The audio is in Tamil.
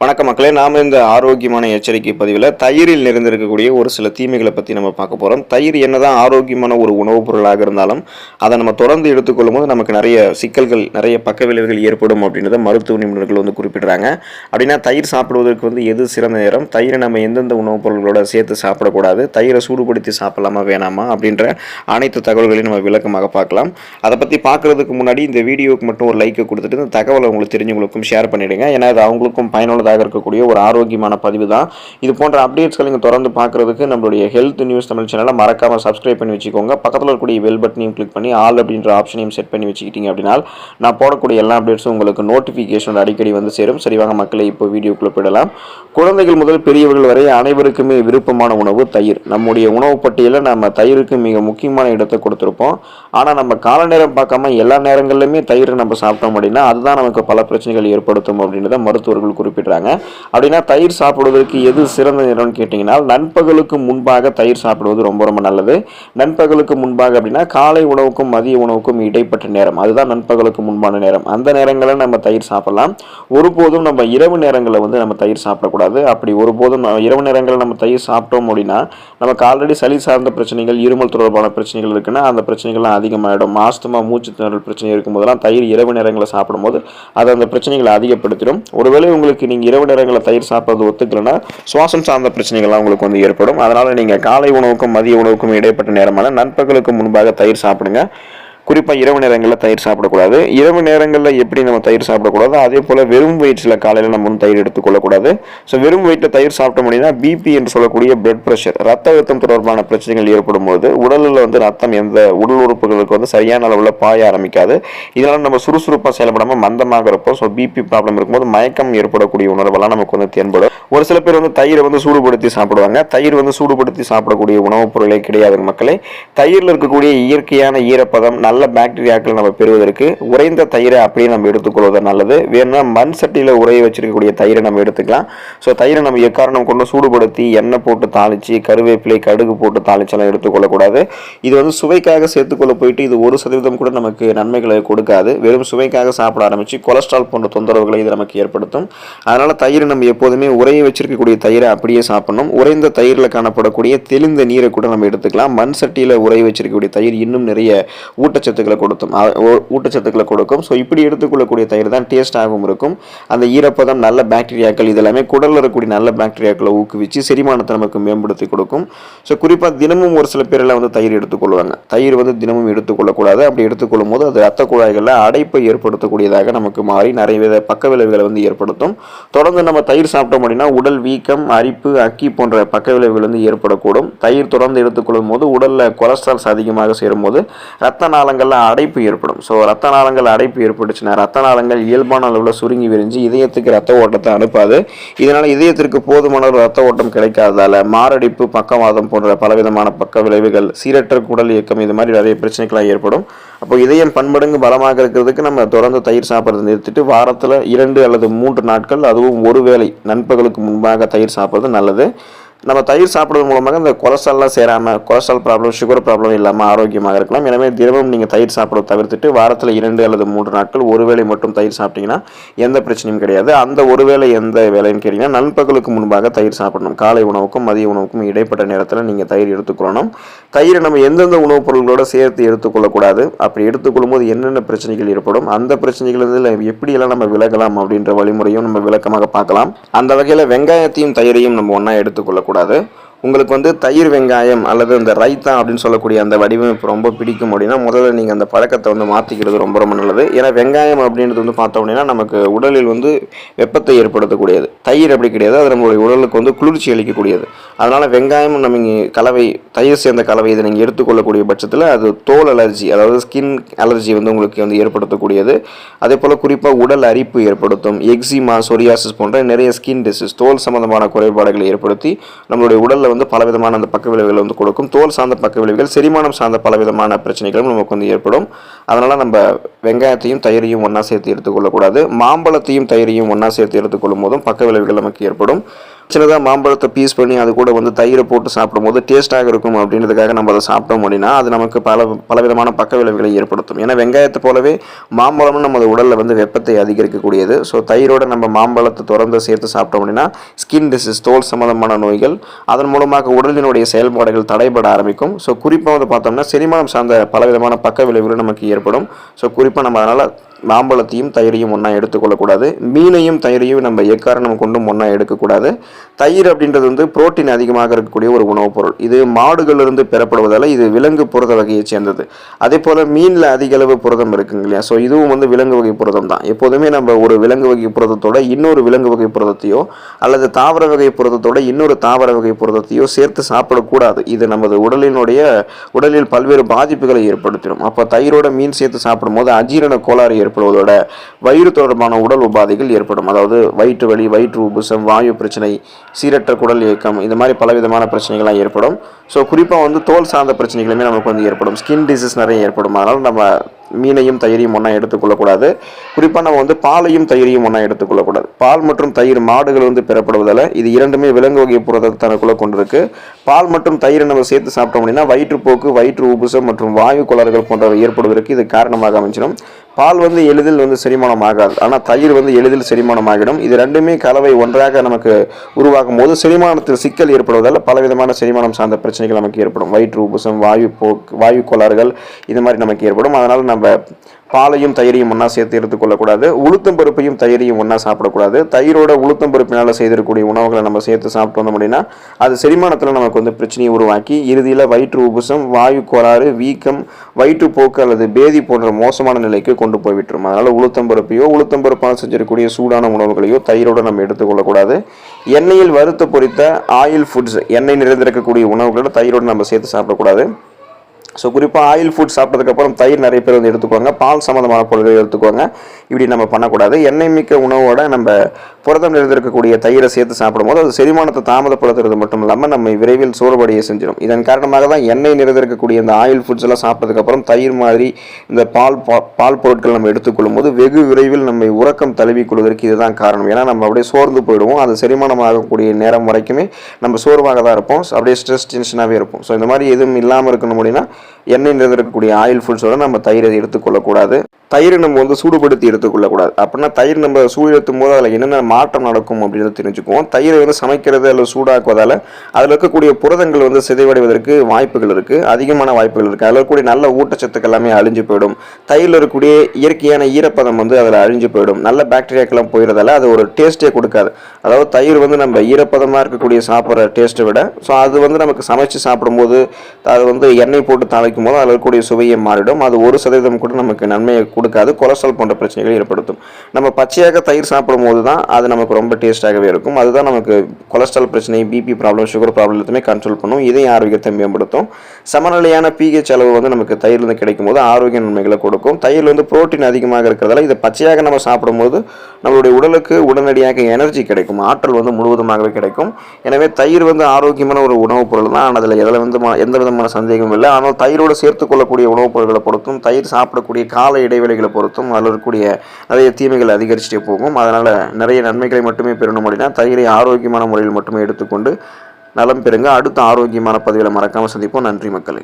வணக்க மக்களே நாம் இந்த ஆரோக்கியமான எச்சரிக்கை பதிவில் தயிரில் நிறைந்திருக்கக்கூடிய ஒரு சில தீமைகளை பற்றி நம்ம பார்க்க போகிறோம் தயிர் என்னதான் ஆரோக்கியமான ஒரு உணவுப் பொருளாக இருந்தாலும் அதை நம்ம தொடர்ந்து எடுத்துக்கொள்ளும் போது நமக்கு நிறைய சிக்கல்கள் நிறைய பக்க விளைவுகள் ஏற்படும் அப்படின்றத மருத்துவ நிபுணர்கள் வந்து குறிப்பிடுறாங்க. அப்படின்னா தயிர் சாப்பிடுவதற்கு வந்து எது சிறந்த நேரம்? தயிரை நம்ம எந்தெந்த உணவுப் பொருள்களோட சேர்த்து சாப்பிடக்கூடாது? தயிரை சூடுபடுத்தி சாப்பிடலாமா வேணாமா? அப்படின்ற அனைத்து தகவல்களையும் நம்ம விளக்கமாக பார்க்கலாம். அதை பற்றி பார்க்குறதுக்கு முன்னாடி இந்த வீடியோவுக்கு மட்டும் ஒரு லைக்கை கொடுத்துட்டு இந்த தகவலை உங்களுக்கு தெரிஞ்சவங்களுக்கும் ஷேர் பண்ணிவிடுங்க ஏன்னா அது அவங்களுக்கும் பயனுள்ளதாக இருக்கக்கூடிய ஒரு ஆரோக்கியமான பதிவு தான் இது போன்ற அப்டேட்ஸ்களை நீங்கள் தொடர்ந்து பார்க்குறதுக்கு நம்மளுடைய ஹெல்த் நியூஸ் தமிழ் சேனலை மறக்காமல் சப்ஸ்கிரைப் பண்ணி வச்சுக்கோங்க. பக்கத்தில் இருக்கக்கூடிய பெல் பட்டனையும் கிளிக் பண்ணி ஆல் அப்படின்ற ஆப்ஷனையும் செட் பண்ணி வச்சுக்கிட்டீங்க அப்படின்னா நான் போடக்கூடிய எல்லா அப்டேட்ஸும் உங்களுக்கு நோட்டிஃபிகேஷன் அடிக்கடி வந்து சேரும். சரிவாக மக்களை இப்போ வீடியோக்குள்ளே போயிடலாம். குழந்தைகள் முதல் பெரியவர்கள் வரை அனைவருக்குமே விருப்பமான உணவு தயிர். நம்முடைய உணவு பட்டியலில் நம்ம தயிருக்கு மிக முக்கியமான இடத்தை கொடுத்துருப்போம். ஆனால் நம்ம கால நேரம் பார்க்காம எல்லா நேரங்கள்லையுமே தயிர் நம்ம சாப்பிட்டோம் அப்படின்னா அதுதான் நமக்கு பல பிரச்சனைகள் ஏற்படுத்தும் அப்படின்றத மருத்துவர்கள் குறிப்பிடுறாங்க. அப்படின்னா தயிர் சாப்பிடுவதற்கு எது சிறந்த நேரம்னு கேட்டிங்கன்னா நண்பகலுக்கு முன்பாக தயிர் சாப்பிடுவது ரொம்ப ரொம்ப நல்லது. நண்பகலுக்கு முன்பாக அப்படின்னா காலை உணவுக்கும் மதிய உணவுக்கும் இடைப்பட்ட நேரம். அதுதான் நண்பகலுக்கு முன்பான நேரம். அந்த நேரங்களில் நம்ம தயிர் சாப்பிடலாம். ஒருபோதும் நம்ம இரவு நேரங்களில் வந்து நம்ம தயிர் சாப்பிடக்கூடாது. அப்படி ஒருபோதும் இரவு நேரங்களில் நம்ம தயிர் சாப்பிட்டோம் அப்படின்னா நமக்கு ஆல்ரெடி சளி சார்ந்த பிரச்சனைகள் இருமல் தொடர்பான பிரச்சனைகள் இருக்குன்னா அந்த பிரச்சனைகள்லாம் அதிகமாகிடும் ஆஸ்துமா மூச்சு திணறல் பிரச்சனை இருக்கும்போதெல்லாம் தயிர் இரவு நேரங்களில் சாப்பிடும்போது அது அந்த பிரச்சனைகளை அதிகப்படுத்திடும். ஒருவேளை உங்களுக்கு நீங்கள் இரவு நேரங்களில் தயிர் சாப்பிட்றது ஒத்துக்கலைன்னா சுவாசம் சார்ந்த பிரச்சனைகள்லாம் உங்களுக்கு வந்து ஏற்படும். அதனால் நீங்கள் காலை உணவுக்கும் மதிய உணவுக்கும் இடைப்பட்ட நேரமான நண்பகலுக்கு முன்பாக தயிர் சாப்பிடுங்க. குறிப்பாக இரவு நேரங்களில் தயிர் சாப்பிடக்கூடாது. இரவு நேரங்களில் எப்படி நம்ம தயிர் சாப்பிடக்கூடாது அதே போல் வெறும் வயிற்றில் காலையில் நம்ம வந்து தயிர் எடுத்துக்கொள்ளக்கூடாது ஸோ வெறும் வயிற்றில் தயிர் சாப்பிட்டோம் அப்படின்னா பிபி என்று சொல்லக்கூடிய பிளட் ப்ரெஷர் ரத்த அழுத்தம் தொடர்பான பிரச்சனைகள் ஏற்படும் போது உடலில் வந்து ரத்தம் எந்த உடல் உறுப்புகளுக்கு வந்து சரியான அளவில் பாய ஆரம்பிக்காது. இதனால் நம்ம சுறுசுறுப்பாக செயல்படாமல் மந்தமாக இருப்போம். ஸோ பிபி ப்ராப்ளம் இருக்கும்போது மயக்கம் ஏற்படக்கூடிய உணர்வெல்லாம் நமக்கு வந்து தென்படும். ஒரு சில பேர் வந்து தயிரை வந்து சூடுபடுத்தி சாப்பிடுவாங்க. தயிர் வந்து சூடுபடுத்தி சாப்பிடக்கூடிய உணவுப் பொருளே கிடையாது மக்களே. தயிரில் இருக்கக்கூடிய இயற்கையான ஈரப்பதம் நல்ல பாக்டீரியாக்கள் நம்ம பெறுவதற்கு உறைந்த தயிரை அப்படியே நம்ம எடுத்துக்கொள்வது நல்லது. வேணும்னா மண் சட்டியில் உரைய வச்சிருக்கக்கூடிய தயிரை நம்ம எடுத்துக்கலாம். ஸோ தயிரை நம்ம எக்காரணம் கொண்டு சூடுபடுத்தி எண்ணெய் போட்டு தாளித்து கருவேப்பிலை கடுகு போட்டு தாளிச்செல்லாம் எடுத்துக்கொள்ளக்கூடாது. இது வந்து சுவைக்காக சேர்த்துக்கொள்ள போயிட்டு இது ஒரு சதவீதம் கூட நமக்கு நன்மைகளை கொடுக்காது. வெறும் சுவைக்காக சாப்பிட ஆரம்பித்து கொலஸ்ட்ரால் போன்ற தொந்தரவுகளை இது நமக்கு ஏற்படுத்தும். அதனால் தயிர் நம்ம எப்போதுமே உரைய வச்சிருக்கக்கூடிய தயிரை அப்படியே சாப்பிடணும். உறைந்த தயிரில் காணப்படக்கூடிய தெளிந்த நீரை கூட நம்ம எடுத்துக்கலாம். மண் சட்டியில் உரைய வச்சிருக்கக்கூடிய தயிர் இன்னும் நிறைய ஊட்டச்சத்துக்களை கொடுத்தும் ஊட்டச்சத்துக்களை கொடுக்கும். ஸோ இப்படி எடுத்துக்கொள்ளக்கூடிய தயிர் தான் டேஸ்டாகவும் இருக்கும். அந்த ஈரப்பதம் நல்ல பாக்டீரியாக்கள் இதெல்லாமே குடலில் இருக்கக்கூடிய நல்ல பாக்டீரியாக்களை ஊக்குவிச்சு செரிமானத்தை நமக்கு மேம்படுத்தி கொடுக்கும். ஸோ குறிப்பாக தினமும் ஒரு சில பேரெல்லாம் வந்து தயிர் எடுத்துக்கொள்வாங்க. தயிர் வந்து தினமும் எடுத்துக்கொள்ளக்கூடாது. அப்படி எடுத்துக்கொள்ளும் போது அது ரத்த குழாய்களில் அடைப்பை ஏற்படுத்தக்கூடியதாக நமக்கு மாறி நிறைய வித பக்க விளைவுகளை வந்து ஏற்படுத்தும். தொடர்ந்து நம்ம தயிர் சாப்பிட்டோம் அப்படின்னா உடல் வீக்கம் அரிப்பு அக்கி போன்ற பக்க விளைவுகள் வந்து ஏற்படக்கூடும். தயிர் தொடர்ந்து எடுத்துக்கொள்ளும் போது உடலில் கொலஸ்ட்ரால்ஸ் அதிகமாக சேரும்போது ரத்த நாளங்களில் அடைப்பு ஏற்படும். ஸோ ரத்த நாளங்கள் அடைப்பு ஏற்பட்டுச்சுன்னா ரத்த நாளங்கள் இயல்பான அளவில் சுருங்கி விரிஞ்சு இதயத்துக்கு ரத்த ஓட்டத்தை அனுப்பாது. இதனால் இதயத்திற்கு போதுமான ஒரு ரத்த ஓட்டம் கிடைக்காததால் மாரடைப்பு பக்கவாதம் போன்ற பலவிதமான பக்க விளைவுகள் சீரற்ற குடல் இயக்கம் இது மாதிரி நிறைய பிரச்சனைகளாக ஏற்படும். அப்போ இதயம் பன்மடங்கு பலமாக இருக்கிறதுக்கு நம்ம தொடர்ந்து தயிர் சாப்பிட்றதை நிறுத்திட்டு வாரத்தில் இரண்டு அல்லது மூன்று நாட்கள் அதுவும் ஒரு வேளை நண்பகலுக்கு முன்பாக தயிர் சாப்பிட்றது நல்லது. நம்ம தயிர் சாப்பிட்றது மூலமாக இந்த கொலஸ்ட்ரால்லாம் சேராமல் கொலஸ்ட்ரால் ப்ராப்ளம் சுகர் ப்ராப்ளம் இல்லாமல் ஆரோக்கியமாக இருக்கலாம். எனவே தினமும் நீங்கள் தயிர் சாப்பிட தவிர்த்துட்டு வாரத்தில் இரண்டு அல்லது மூன்று நாட்கள் ஒரு வேளை மட்டும் தயிர் சாப்பிட்டீங்கன்னா எந்த பிரச்சனையும் கிடையாது. அந்த ஒரு வேளை எந்த வேலைன்னு கேட்டிங்கன்னா நண்பகலுக்கு முன்பாக தயிர் சாப்பிடணும். காலை உணவுக்கும் மதிய உணவுக்கும் இடைப்பட்ட நேரத்தில் நீங்கள் தயிர் எடுத்துக்கொள்ளணும். தயிரை நம்ம எந்தெந்த உணவுப் பொருள்களோட சேர்த்து எடுத்துக்கொள்ளக்கூடாது அப்படி எடுத்துக்கொள்ளும்போது என்னென்ன பிரச்சனைகள் ஏற்படும் அந்த பிரச்சனைகள் எப்படியெல்லாம் நம்ம விலகலாம் அப்படின்ற வழிமுறையும் நம்ம விளக்கமாக பார்க்கலாம். அந்த வகையில் வெங்காயத்தையும் தயிரையும் நம்ம ஒன்றா எடுத்துக்கொள்ளக்கூடாது. பண்ணக்கூடாது உங்களுக்கு வந்து தயிர் வெங்காயம் அல்லது இந்த ரைத்தா அப்படின்னு சொல்லக்கூடிய அந்த வடிவமைப்பு ரொம்ப பிடிக்கும் அப்படின்னா முதல்ல நீங்கள் அந்த பழக்கத்தை வந்து மாற்றிக்கிறது ரொம்ப ரொம்ப நல்லது. ஏன்னா வெங்காயம் அப்படின்றது வந்து பார்த்தோம் அப்படின்னா நமக்கு உடலில் வந்து வெப்பத்தை ஏற்படுத்தக்கூடியது. தயிர் அப்படி கிடையாது. அது நம்மளுடைய உடலுக்கு வந்து குளிர்ச்சி அளிக்கக்கூடியது. அதனால் வெங்காயம் நம்ம இங்கே கலவை தயிர் சேர்ந்த கலவை இதை நீங்கள் எடுத்துக்கொள்ளக்கூடிய பட்சத்தில் அது தோல் அலர்ஜி அதாவது ஸ்கின் அலர்ஜி வந்து உங்களுக்கு வந்து ஏற்படுத்தக்கூடியது. அதே போல் குறிப்பாக உடல் அரிப்பு ஏற்படுத்தும் எக்ஸிமா சொரியாசிஸ் போன்ற நிறைய ஸ்கின் டிசீஸ் தோல் சம்பந்தமான குறைபாடுகளை ஏற்படுத்தி நம்மளுடைய உடலில் வந்து பலவிதமான அந்த பக்க விளைவுகள் வந்து கொடுக்கும். தோல் சார்ந்த பக்க விளைவுகள் செரிமானம் சார்ந்த பலவிதமான பிரச்சனைகளும் நமக்கு வந்து ஏற்படும். அதனால் நம்ம வெங்காயத்தையும் தயிரையும் ஒன்றா சேர்த்து எடுத்துக்கொள்ளக்கூடாது. மாம்பழத்தையும் தயிரையும் ஒன்றா சேர்த்து எடுத்துக்கொள்ளும் போதும் பக்க விளைவுகள் நமக்கு ஏற்படும். சின்னதாக மாம்பழத்தை பீஸ் பண்ணி அது கூட வந்து தயிரை போட்டு சாப்பிடும்போது டேஸ்ட்டாக இருக்கும் அப்படின்றதுக்காக நம்ம அதை சாப்பிட்டோம் அப்படின்னா அது நமக்கு பல பலவிதமான பக்க விளைவுகளை ஏற்படுத்தும். ஏன்னா வெங்காயத்தை போலவே மாம்பழமும் நமது உடலில் வந்து வெப்பத்தை அதிகரிக்கக்கூடியது. ஸோ தயிரோட நம்ம மாம்பழத்தை தொடர்ந்து சேர்த்து சாப்பிட்டோம் அப்படின்னா ஸ்கின் டிசீஸ் தோல் சம்மந்தமான நோய்கள் அதன் மூலமாக உடலினுடைய செயல்பாடுகள் தடைபட ஆரம்பிக்கும். ஸோ குறிப்பாக வந்து பார்த்தோம்னா செரிமானம் சார்ந்த பலவிதமான பக்க விளைவுகள் நமக்கு ஏற்படும். ஸோ குறிப்பாக நம்ம அதனால் மாம்பழத்தையும் தயிரையும் ஒன்றா எடுத்துக்கொள்ளக்கூடாது. மீனையும் தயிரையும் நம்ம எக்காரணம் கொண்டும் ஒன்றா எடுக்கக்கூடாது. தயிர் அப்படின்றது வந்து புரோட்டீன் அதிகமாக இருக்கக்கூடிய ஒரு உணவுப் பொருள். இது மாடுகளிலிருந்து பெறப்படுவதால் இது விலங்கு புரத வகையை சேர்ந்தது. அதே போல் மீனில் அதிக அளவு புரதம் இருக்குங்க இல்லையா? ஸோ இதுவும் வந்து விலங்கு வகை புரதம் தான் எப்போதுமே நம்ம ஒரு விலங்கு வகை புரதத்தோட இன்னொரு விலங்கு வகை புரதத்தையோ அல்லது தாவர வகை புரதத்தோட இன்னொரு தாவர வகை புரதத்தையோ சேர்த்து சாப்பிடக்கூடாது. இது நமது உடலினுடைய உடலில் பல்வேறு பாதிப்புகளை ஏற்படுத்திடும். அப்போ தயிரோட மீன் சேர்த்து சாப்பிடும்போது அஜீரண கோளாறு ஏற்படுவதோட வயிறு தொடர்பான உடல் உபாதைகள் ஏற்படும். அதாவது வயிற்று வலி வயிற்று உபுசம் வாயு பிரச்சனை சீரற்ற குடல் இயக்கம் இந்த மாதிரி பலவிதமான பிரச்சனைகள்லாம் ஏற்படும். ஸோ குறிப்பாக வந்து தோல் சார்ந்த பிரச்சனைகளுமே நமக்கு வந்து ஏற்படும். ஸ்கின் டிசீஸ் நிறைய ஏற்படும். அதனால் நம்ம மீனையும் தயிரையும் ஒன்றா எடுத்துக்கொள்ளக்கூடாது. குறிப்பாக நம்ம வந்து பாலையும் தயிரையும் ஒன்றா எடுத்துக்கொள்ளக்கூடாது. பால் மற்றும் தயிர் மாடுகள் வந்து பெறப்படுவதால் இது இரண்டுமே விலங்கு வகை புரதத்தை தனக்குள்ளே கொண்டிருக்கு. பால் மற்றும் தயிரை நம்ம சேர்த்து சாப்பிட்டோம் அப்படின்னா வயிற்றுப்போக்கு வயிற்று உபுசம் மற்றும் வாயு கோளாறுகள் போன்றவை ஏற்படுவதற்கு இது காரணமாக அமைஞ்சிடும். பால் வந்து எளிதில் வந்து செரிமானம் ஆகாது ஆனால் தயிர் வந்து எளிதில் செரிமானம் ஆகிடும் இது ரெண்டுமே கலவை ஒன்றாக நமக்கு உருவாகும் போது செரிமானத்தில் சிக்கல் ஏற்படுவதால் பலவிதமான செரிமானம் சார்ந்த பிரச்சனைகள் நமக்கு ஏற்படும். வயிற்று உபசம் வாயு போக்கு வாயு கோளாறுகள் இது மாதிரி நமக்கு ஏற்படும். அதனால் நம்ம பாலையும் தயிரையும் ஒன்றா சேர்த்து எடுத்துக்கொள்ளக்கூடாது உளுத்தம் பருப்பையும் தயிரையும் ஒன்றா சாப்பிடக்கூடாது. தயிரோட உளுத்தம் பருப்பினால் செய்திருக்கக்கூடிய உணவுகளை நம்ம சேர்த்து சாப்பிட்டு வந்தோம் அப்படின்னா அது செரிமானத்தில் நமக்கு வந்து பிரச்சனையை உருவாக்கி இறுதியில் வயிற்று உபசம் வாயு கோளாறு வீக்கம் வயிற்றுப்போக்கு அல்லது பேதி போன்ற மோசமான நிலைக்கு கொண்டு போய்விட்டுரும் அதனால் உளுத்தம் பருப்பையோ உளுத்தம் பருப்பால் செஞ்சிருக்கக்கூடிய சூடான உணவுகளையோ தயிரோடு நம்ம எடுத்துக்கொள்ளக்கூடாது எண்ணெயில் வறுத்து பொரித்த ஆயில் ஃபுட்ஸ் எண்ணெய் நிறைந்திருக்கக்கூடிய உணவுகளோட தயிரோடு நம்ம சேர்த்து சாப்பிடக்கூடாது. ஸோ குறிப்பாக ஆயில் ஃபுட் சாப்பிட்டதுக்கப்புறம் தயிர் நிறைய பேர் வந்து எடுத்துக்குவாங்க. பால் சம்மந்தமான பொருட்கள் எடுத்துக்குவாங்க. இப்படி நம்ம பண்ணக்கூடாது. எண்ணெய் மிக்க உணவோட நம்ம புரதம் நிறைந்திருக்கக்கூடிய தயிரை சேர்த்து சாப்பிடும்போது அது செரிமானத்தை தாமதப்படுத்துறது மட்டும் இல்லாமல் நம்ம விரைவில் சோறுபடியை செஞ்சிடும் இதன் காரணமாக தான் எண்ணெய் நிறைந்திருக்கக்கூடிய இந்த ஆயில் ஃபுட்ஸ் எல்லாம் சாப்பிட்டதுக்கப்புறம் தயிர் மாதிரி இந்த பால் பா- பால் பொருட்கள் நம்ம எடுத்துக்கொள்ளும் போது வெகு விரைவில் நம்மை உறக்கம் தழுவி கொள்வதற்கு இதுதான் காரணம். ஏன்னா நம்ம அப்படியே சோர்ந்து போயிடுவோம். அது செரிமானம் ஆகக்கூடிய நேரம் வரைக்குமே நம்ம சோர்வாக தான் இருப்போம். அப்படியே ஸ்ட்ரெஸ் டென்ஷனாகவே இருப்போம். ஸோ இந்த மாதிரி எதுவும் இல்லாமல் இருக்கணும் அப்படின்னா எண்ணெய் நிறைந்திருக்கக்கூடிய ஆயில் ஃபுட்ஸோட நம்ம தயிரை எடுத்துக்கொள்ளக்கூடாது. தயிர் நம்ம வந்து சூடுபடுத்தி எடுத்துக்கொள்ளக்கூடாது. அப்படின்னா தயிர் நம்ம சூடுத்தும் போது அதில் என்னென்ன மாற்றம் நடக்கும் அப்படின்றத தெரிஞ்சுக்குவோம். தயிரை வந்து சமைக்கிறது அல்லது சூடாக்குவதால் அதில் இருக்கக்கூடிய புரதங்கள் வந்து சிதைவடைவதற்கு வாய்ப்புகள் இருக்குது அதிகமான வாய்ப்புகள் இருக்குது அதில் இருக்கக்கூடிய நல்ல ஊட்டச்சத்துக்கள் எல்லாமே அழிஞ்சு போயிடும். தயிரில் இருக்கக்கூடிய இயற்கையான ஈரப்பதம் வந்து அதில் அழிஞ்சு போயிடும். நல்ல பாக்டீரியாக்கெல்லாம் போயிடுறதால அது ஒரு டேஸ்ட்டே கொடுக்காது. அதாவது தயிர் வந்து நம்ம ஈரப்பதமாக இருக்கக்கூடிய சாப்பிட்ற டேஸ்ட்டை விட ஸோ அது வந்து நமக்கு சமைச்சு சாப்பிடும்போது அது வந்து எண்ணெய் போட்டு தாளிக்கும் போது அதில் இருக்கக்கூடிய சுவையை மாறிடும். அது ஒரு சதவீதம் கூட நமக்கு நன்மையை கொடுக்காது கொலஸ்ட்ரால் போன்ற பிரச்சனைகளை ஏற்படுத்தும். நம்ம பச்சையாக தயிர் சாப்பிடும் போது தான் அது நமக்கு ரொம்ப டேஸ்ட்டாகவே இருக்கும். அதுதான் நமக்கு கொலஸ்ட்ரால் பிரச்சனை பிபி ப்ராப்ளம் சுகர் ப்ராப்ளம் எல்லாத்தையுமே கண்ட்ரோல் பண்ணும். இதய ஆரோக்கியத்தை மேம்படுத்தும். சமநிலையான பிஹெச் அளவு வந்து நமக்கு தயிர்லேருந்து கிடைக்கும் போது ஆரோக்கிய நன்மைகளை கொடுக்கும். தயிரில் வந்து புரோட்டீன் அதிகமாக இருக்கிறதால இதை பச்சையாக நம்ம சாப்பிடும்போது நம்மளுடைய உடலுக்கு உடனடியாக எனர்ஜி கிடைக்கும். ஆற்றல் வந்து முழுவதுமாகவே கிடைக்கும். எனவே தயிர் வந்து ஆரோக்கியமான ஒரு உணவுப் பொருள் தான் ஆனால் அதில் எதில் வந்து எந்த விதமான சந்தேகமும் இல்லை. ஆனால் தயிரோடு சேர்த்துக்கொள்ளக்கூடிய உணவுப் பொருட்களை பொறுத்தும் தயிர் சாப்பிடக்கூடிய கால இடைவெளி இடைவெளிகளை பொறுத்தும் அதில் இருக்கக்கூடிய நிறைய தீமைகள் அதிகரிச்சுட்டே போகும். அதனால் நிறைய நன்மைகளை மட்டுமே பெறணும் அப்படின்னா தயிரை ஆரோக்கியமான முறையில் மட்டுமே எடுத்துக்கொண்டு நலம் பெறுங்க. அடுத்த ஆரோக்கியமான பதிவில் மறக்காமல் சந்திப்போம். நன்றி மக்களை.